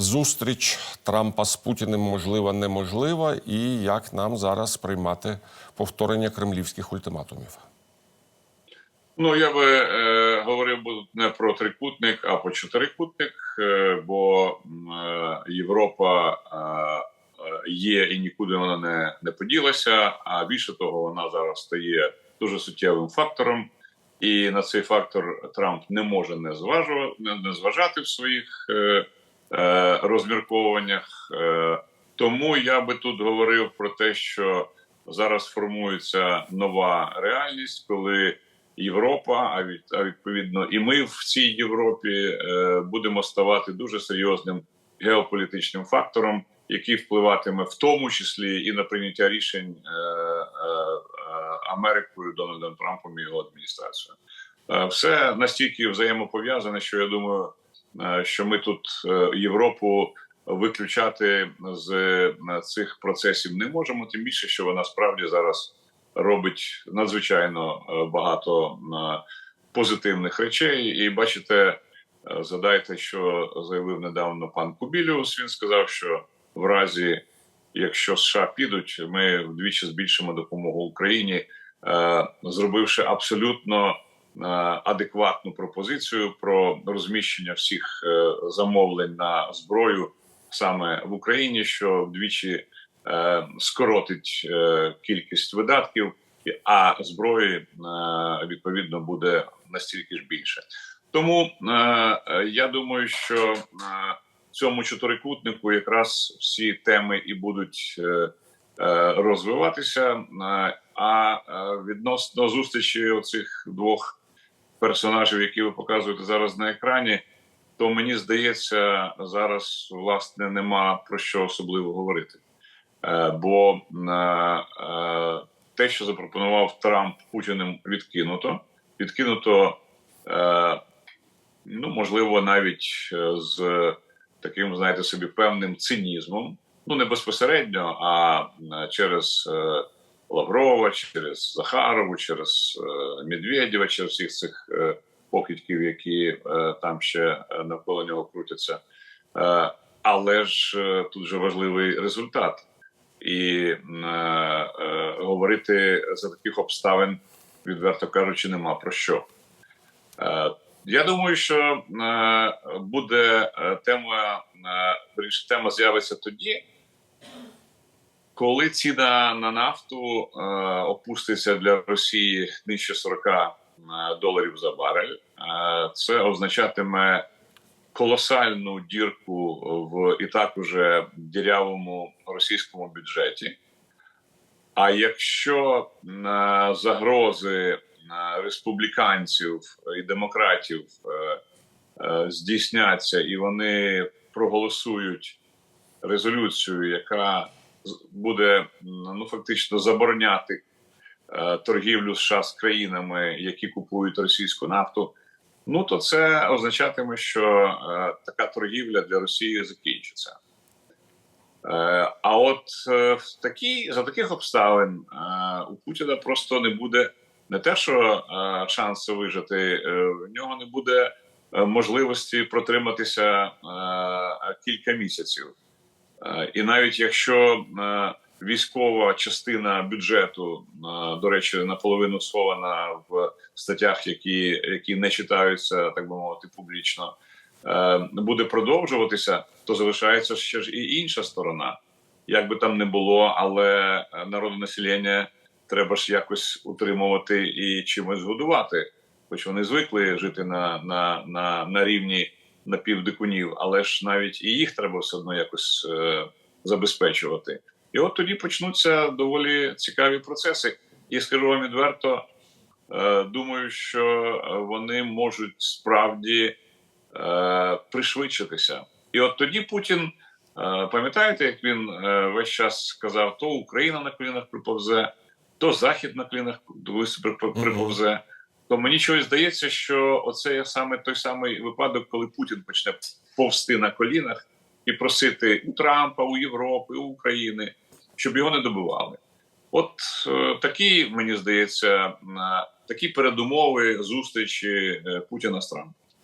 зустріч Трампа з Путіним можлива, неможлива, і як нам зараз приймати повторення кремлівських ультиматумів? Ну я би е, говорив не про трикутник, а про чотирикутник, е, бо е, Європа е, е, є і нікуди вона не, не поділася. А більше того, вона зараз стає дуже суттєвим фактором, і на цей фактор Трамп не може не зважувати, не, зважати в своїх е, розмірковуваннях. Е, тому я би тут говорив про те, що зараз формується нова реальність, коли Європа, а відповідно, і ми в цій Європі е, будемо ставати дуже серйозним геополітичним фактором, який впливатиме в тому числі і на прийняття рішень е, е, е, Америкою Дональдом Трампом і його адміністрацією. Е, все настільки взаємопов'язане, що я думаю, е, що ми тут е, Європу виключати з е, цих процесів не можемо, тим більше, що вона справді зараз робить надзвичайно е, багато е, позитивних речей. І бачите, е, згадайте, що заявив недавно пан Кубіліус. Він сказав, що в разі, якщо США підуть, ми вдвічі збільшимо допомогу Україні, е, зробивши абсолютно е, адекватну пропозицію про розміщення всіх е, замовлень на зброю саме в Україні, що вдвічі е, скоротить е, кількість видатків, а зброї е, відповідно буде настільки ж більше. Тому е, е, я думаю, що е, цьому чотирикутнику якраз всі теми і будуть е, е, розвиватися. Е, а е, відносно зустрічі оцих двох персонажів, які ви показуєте зараз на екрані, то мені здається, зараз власне нема про що особливо говорити. Е, Бо е, те, що запропонував Трамп Путіним, відкинуто. Відкинуто, е, ну можливо, навіть з таким, знаєте, собі певним цинізмом. Ну не безпосередньо, а через Лаврова, через Захарову, через е, Медведєва, через всіх цих е, покидьків, які е, там ще навколо нього крутяться. Але ж тут же важливий результат і говорити за таких обставин, відверто кажучи, нема про що. Я думаю, що буде тема, е, тема з'явиться тоді, коли ціна на нафту е, опуститься для Росії нижче 40 е, доларів за барель. Е, це означатиме колосальну дірку в і так уже дірявому російському бюджеті. А якщо е, загрози е, республіканців і демократів е, е, здійсняться і вони проголосують резолюцію, яка буде ну фактично забороняти е, торгівлю США з країнами, які купують російську нафту, ну то це означатиме, що е, така торгівля для Росії закінчиться. Е, а от в такі, за таких обставин у Путіна просто не буде не те, що шансу вижити, в нього не буде можливості протриматися кілька місяців. Е, і навіть якщо е, військова частина бюджету, е, до речі, наполовину схована в статтях, які, які не читаються, так би мовити, публічно, буде продовжуватися, то залишається ще ж і інша сторона. Як би там не було, але народонаселення треба ж якось утримувати і чимось годувати. Хоч вони звикли жити на, на, на, на рівні напівдикунів, але ж навіть і їх треба все одно якось е, забезпечувати. І от тоді почнуться доволі цікаві процеси. І скажу вам відверто, е, думаю, що вони можуть справді е, пришвидшитися. І от тоді Путін, пам'ятаєте, як він весь час сказав: то Україна на колінах приповзе, то Захід на колінах приповзе. То мені чогось здається, що оце є саме той самий випадок, коли Путін почне повсти на колінах і просити у Трампа, у Європи, у України, щоб його не добивали. От е, такі, мені здається, такі передумови зустрічі е, Путіна з Трампом.